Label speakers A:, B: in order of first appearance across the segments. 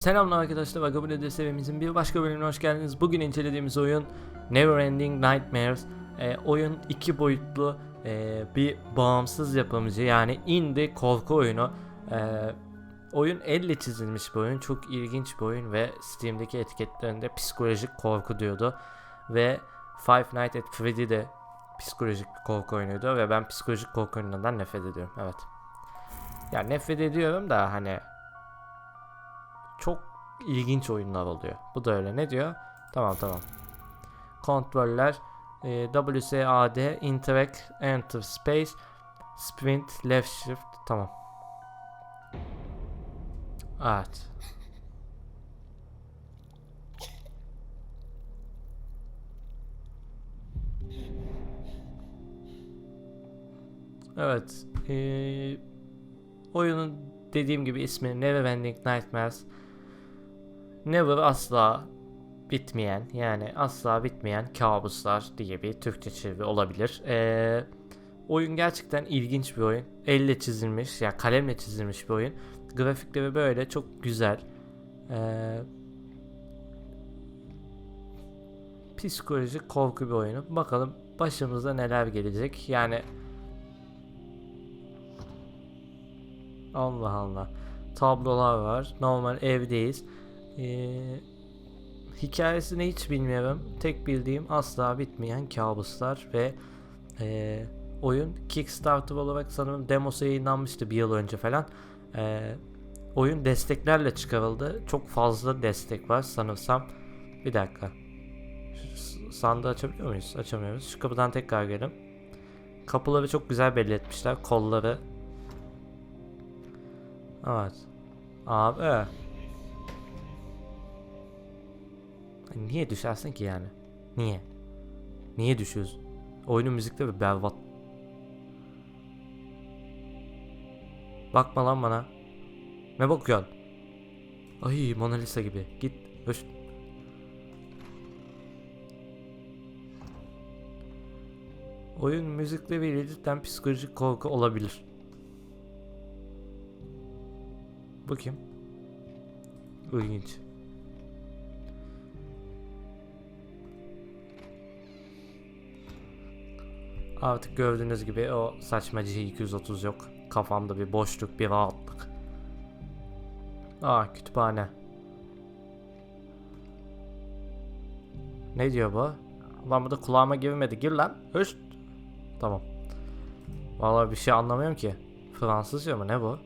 A: Selamlar arkadaşlar, Vagabond sevimizin bir başka bölümüne hoş geldiniz. Bugün incelediğimiz oyun Neverending Nightmares. Ee, oyun iki boyutlu e, bir bağımsız yapımcı yani indie korku oyunu. Ee, oyun elle çizilmiş bir oyun, çok ilginç bir oyun ve Steam'deki etiketlerinde psikolojik korku diyordu. Ve Five Nights at Freddy de psikolojik bir korku oyunuydu ve ben psikolojik korku oyunlarından nefret ediyorum. Evet. Ya nefret ediyorum da hani ilginç oyunlar oluyor. Bu da öyle. Ne diyor? Tamam tamam. Kontroller e, WSAD Interact Enter Space Sprint Left Shift tamam. Evet. Evet. e, oyunun dediğim gibi ismi Neverending Nightmares. Never asla bitmeyen yani asla bitmeyen kabuslar diye bir Türkçe çeviri olabilir. Ee, oyun gerçekten ilginç bir oyun. Elle çizilmiş ya yani kalemle çizilmiş bir oyun. Grafikleri böyle çok güzel. Ee, psikolojik korku bir oyunu. Bakalım başımıza neler gelecek. Yani Allah Allah. Tablolar var. Normal evdeyiz. Ee, hikayesini hiç bilmiyorum. Tek bildiğim asla bitmeyen kabuslar ve e, oyun Kickstarter olarak sanırım demosu yayınlanmıştı bir yıl önce falan. Ee, oyun desteklerle çıkarıldı. Çok fazla destek var sanırsam. Bir dakika. Şu sandığı açabiliyor muyuz? Açamıyoruz. Şu kapıdan tekrar girelim. Kapıları çok güzel belli etmişler. Kolları. Evet. Abi. Niye düşersin ki yani? Niye? Niye düşüyorsun? Oyunun müzikleri berbat. Bakma lan bana. Ne bakıyorsun? Ay Mona Lisa gibi. Git. Hoş. Oyun müzikleriyle cidden psikolojik korku olabilir. Bu kim? İlginç. Artık gördüğünüz gibi o saçma G230 yok. Kafamda bir boşluk, bir rahatlık. Aa kütüphane. Ne diyor bu? Lan bu da kulağıma girmedi. Gir lan. Höst. Tamam. Vallahi bir şey anlamıyorum ki. Fransızca mı ne bu?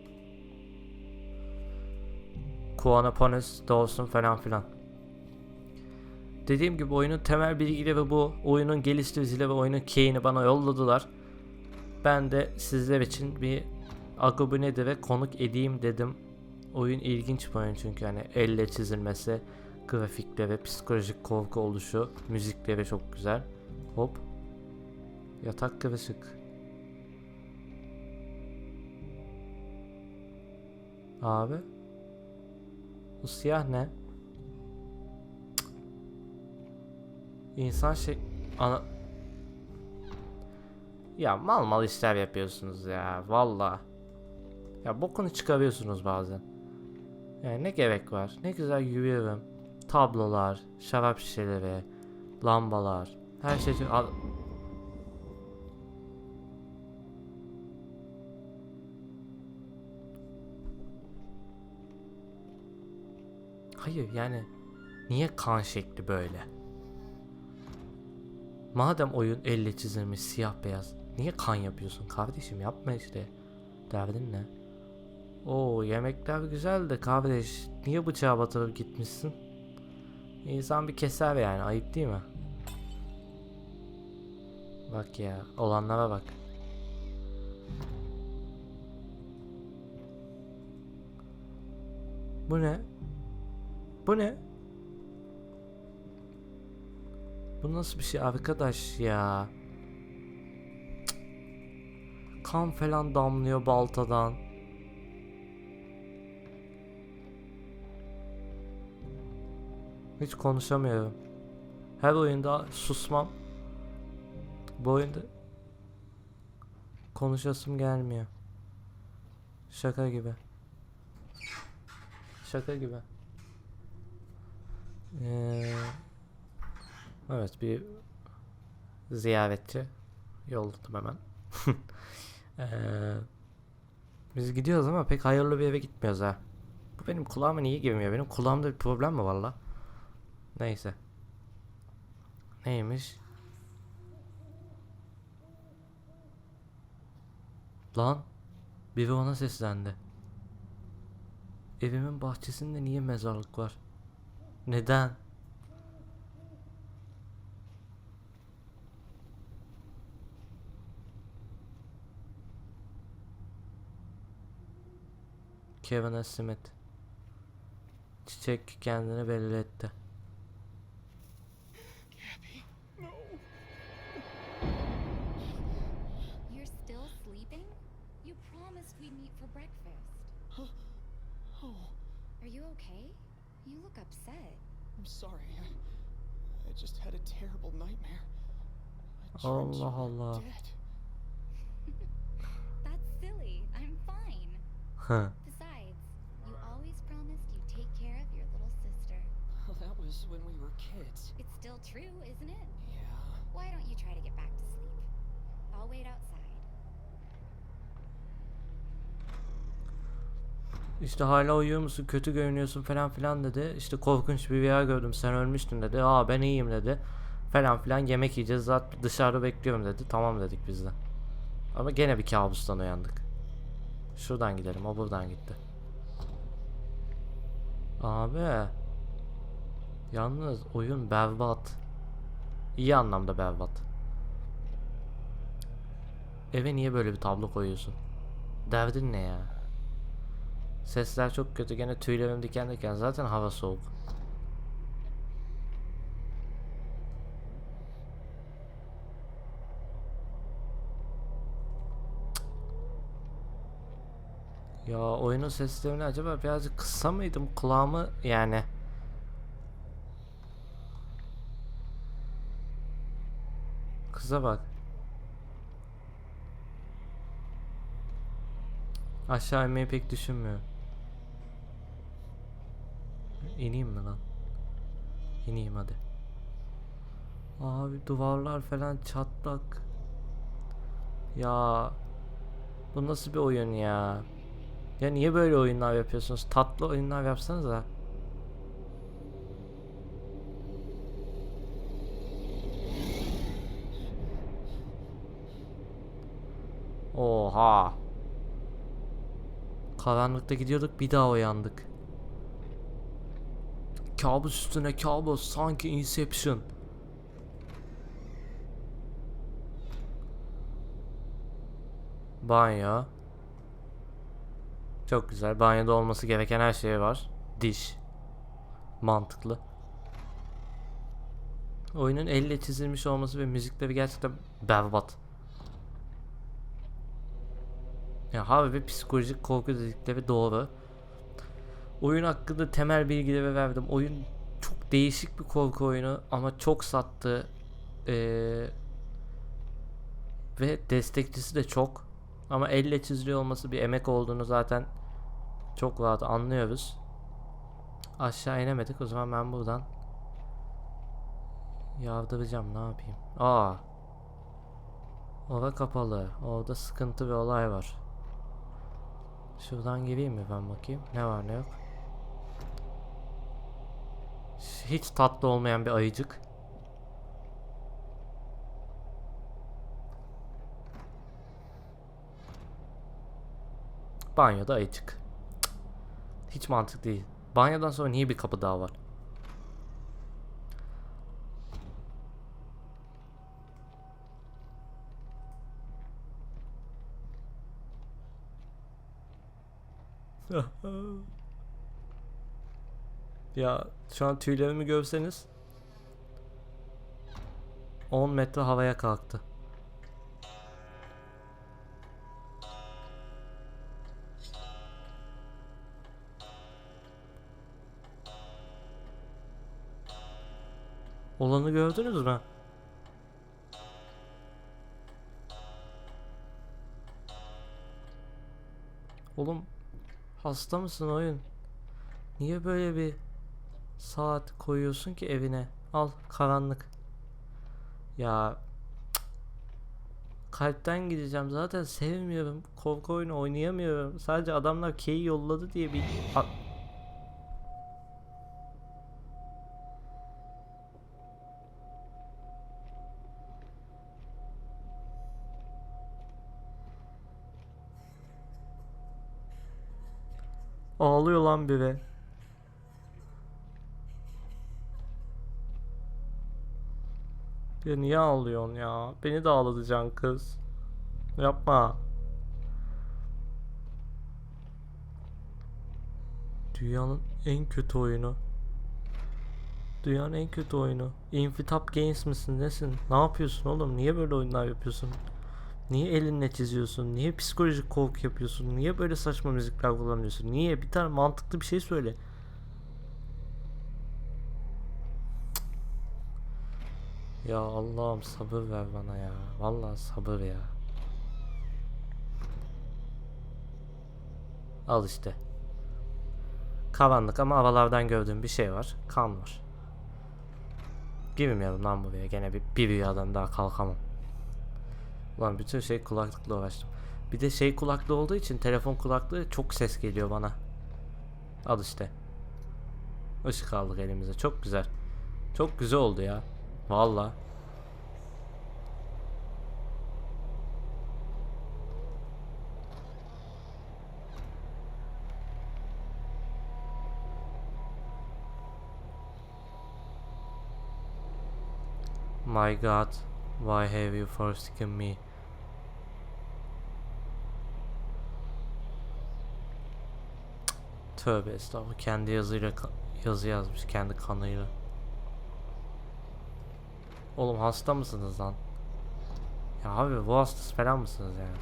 A: Kuanaponis, Dawson falan filan. Dediğim gibi oyunun temel bilgileri bu. Oyunun geliştiricileri ve oyunun key'ini bana yolladılar. Ben de sizler için bir abone ve konuk edeyim dedim. Oyun ilginç bir oyun çünkü hani elle çizilmesi, grafikleri, psikolojik korku oluşu, müzikleri çok güzel. Hop. Yatak kırışık. Abi. Bu siyah ne? İnsan şey... Ana... Ya mal mal işler yapıyorsunuz ya valla. Ya bokunu çıkarıyorsunuz bazen. Yani ne gerek var? Ne güzel yürüyorum. Tablolar, şarap şişeleri, lambalar. Her şey... Hayır yani niye kan şekli böyle? Madem oyun elle çizilmiş siyah beyaz niye kan yapıyorsun kardeşim yapma işte. Derdin ne? Oo yemekler güzel de kardeş niye bıçağı batırıp gitmişsin? İnsan bir keser yani ayıp değil mi? Bak ya olanlara bak. Bu ne? Bu ne? Bu nasıl bir şey arkadaş ya? Kan falan damlıyor baltadan. Hiç konuşamıyorum. Her oyunda susmam. Bu oyunda konuşasım gelmiyor. Şaka gibi. Şaka gibi. Ee, evet bir ziyaretçi yolladım hemen. Ee, biz gidiyoruz ama pek hayırlı bir eve gitmiyoruz ha. Bu benim kulağıma niye girmiyor? Benim kulağımda bir problem mi var la? Neyse. Neymiş? Lan biri ona seslendi. Evimin bahçesinde niye mezarlık var? Neden?
B: Had a terrible nightmare. I dreamt
A: Allah Allah.
C: That's silly. I'm fine.
A: Hı.
B: Was when we were kids.
C: It's still true, isn't it?
B: Yeah.
C: Why don't you try to get back to sleep? I'll wait outside.
A: İşte hala uyuyor musun? Kötü görünüyorsun falan filan dedi. İşte korkunç bir rüya gördüm. Sen ölmüştün dedi. Aa ben iyiyim dedi. Falan filan yemek yiyeceğiz. Zaten dışarıda bekliyorum dedi. Tamam dedik biz de. Ama gene bir kabustan uyandık. Şuradan gidelim. O buradan gitti. Abi. Yalnız oyun berbat. İyi anlamda berbat. Eve niye böyle bir tablo koyuyorsun? Derdin ne ya? Sesler çok kötü. Gene tüylerim diken diken. Zaten hava soğuk. Ya oyunun seslerini acaba birazcık kısa mıydım kulağımı yani Kıza bak Aşağı inmeyi pek düşünmüyor İneyim mi lan? İneyim hadi. Abi duvarlar falan çatlak. Ya bu nasıl bir oyun ya? Ya niye böyle oyunlar yapıyorsunuz? Tatlı oyunlar yapsanız da. Oha. Karanlıkta gidiyorduk bir daha uyandık. Kabus üstüne kabus sanki Inception. Banyo. Çok güzel. Banyoda olması gereken her şey var. Diş. Mantıklı. Oyunun elle çizilmiş olması ve müzikleri gerçekten berbat. Ya harbi psikolojik korku dedikleri doğru. Oyun hakkında temel bilgileri verdim. Oyun çok değişik bir korku oyunu ama çok sattı. Ee, ve destekçisi de çok. Ama elle çiziliyor olması bir emek olduğunu zaten çok rahat anlıyoruz. Aşağı inemedik. O zaman ben buradan yardıracağım. Ne yapayım? Aa. Ora kapalı. Orada sıkıntı bir olay var. Şuradan gireyim mi ben bakayım? Ne var ne yok? Hiç tatlı olmayan bir ayıcık. Banyoda ayıcık. Cık. Hiç mantık değil. Banyodan sonra niye bir kapı daha var? Ya şu an tüylerimi görseniz 10 metre havaya kalktı. Olanı gördünüz mü? Oğlum hasta mısın oyun? Niye böyle bir saat koyuyorsun ki evine. Al karanlık. Ya kalpten gideceğim zaten sevmiyorum. Korku oyunu oynayamıyorum. Sadece adamlar key yolladı diye bir Ağlıyor lan biri. Ya niye ağlıyorsun ya? Beni de ağlatacaksın kız. Yapma. Dünyanın en kötü oyunu. Dünyanın en kötü oyunu. Infitap Games misin nesin? Ne yapıyorsun oğlum? Niye böyle oyunlar yapıyorsun? Niye elinle çiziyorsun? Niye psikolojik korku yapıyorsun? Niye böyle saçma müzikler kullanıyorsun? Niye? Bir tane mantıklı bir şey söyle. Ya Allah'ım sabır ver bana ya. Vallahi sabır ya. Al işte. Karanlık ama havalardan gördüğüm bir şey var. Kan var. Girmiyorum lan buraya. Gene bir, bir rüyadan daha kalkamam. Ulan bütün şey kulaklıkla uğraştım. Bir de şey kulaklığı olduğu için telefon kulaklığı çok ses geliyor bana. Al işte. Işık aldık elimize. Çok güzel. Çok güzel oldu ya. Valla. My God, why have you forsaken me? Tövbe estağfurullah. Kendi yazıyla yazı yazmış kendi kanıyla. Oğlum hasta mısınız lan? Ya abi bu hastası falan mısınız yani?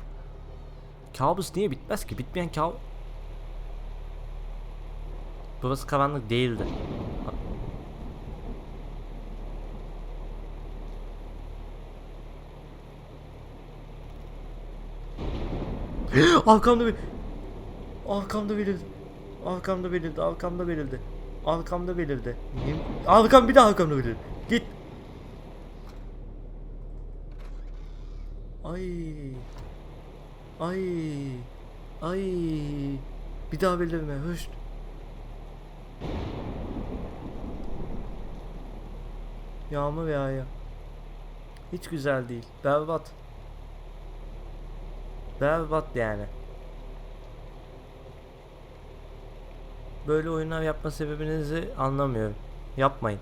A: Kabus niye bitmez ki? Bitmeyen kabus... Burası karanlık değildi. Arkamda bir... Arkamda belirdi. Arkamda belirdi. Arkamda belirdi. Arkamda belirdi. Yemin- Arkam bir daha arkamda belirdi. Git. Ay. Ay. Ay. Bir daha belirme. Höş. Yağmur yağıyor. Hiç güzel değil. Berbat. Berbat yani. Böyle oyunlar yapma sebebinizi anlamıyorum. Yapmayın.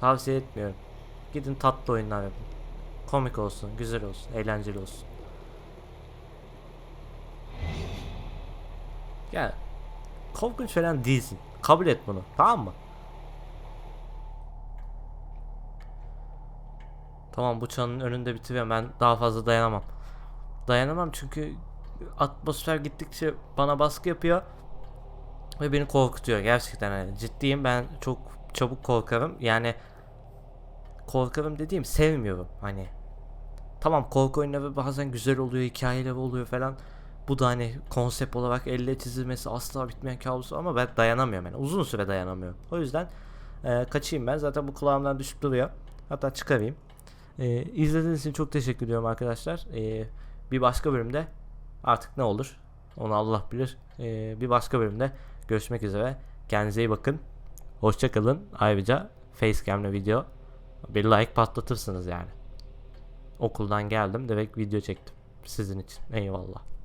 A: Tavsiye etmiyorum. Gidin tatlı oyunlar yapın. Komik olsun, güzel olsun, eğlenceli olsun. Yani korkunç falan değilsin. Kabul et bunu. Tamam mı? Tamam bu çanın önünde bitiriyorum. Ben daha fazla dayanamam. Dayanamam çünkü atmosfer gittikçe bana baskı yapıyor ve beni korkutuyor. Gerçekten hani ciddiyim. Ben çok çabuk korkarım. Yani korkarım dediğim sevmiyorum. Hani tamam korku oyunları bazen güzel oluyor hikayeleri oluyor falan. Bu da hani konsept olarak elle çizilmesi asla bitmeyen kabus ama ben dayanamıyorum yani. Uzun süre dayanamıyorum. O yüzden e, kaçayım ben. Zaten bu kulağımdan düşüp duruyor. Hatta çıkarayım. E, izlediğiniz için çok teşekkür ediyorum arkadaşlar. E, bir başka bölümde artık ne olur? Onu Allah bilir. E, bir başka bölümde görüşmek üzere. Kendinize iyi bakın. Hoşçakalın ayrıca facecam'le video bir like patlatırsınız yani. Okuldan geldim direkt video çektim sizin için. Eyvallah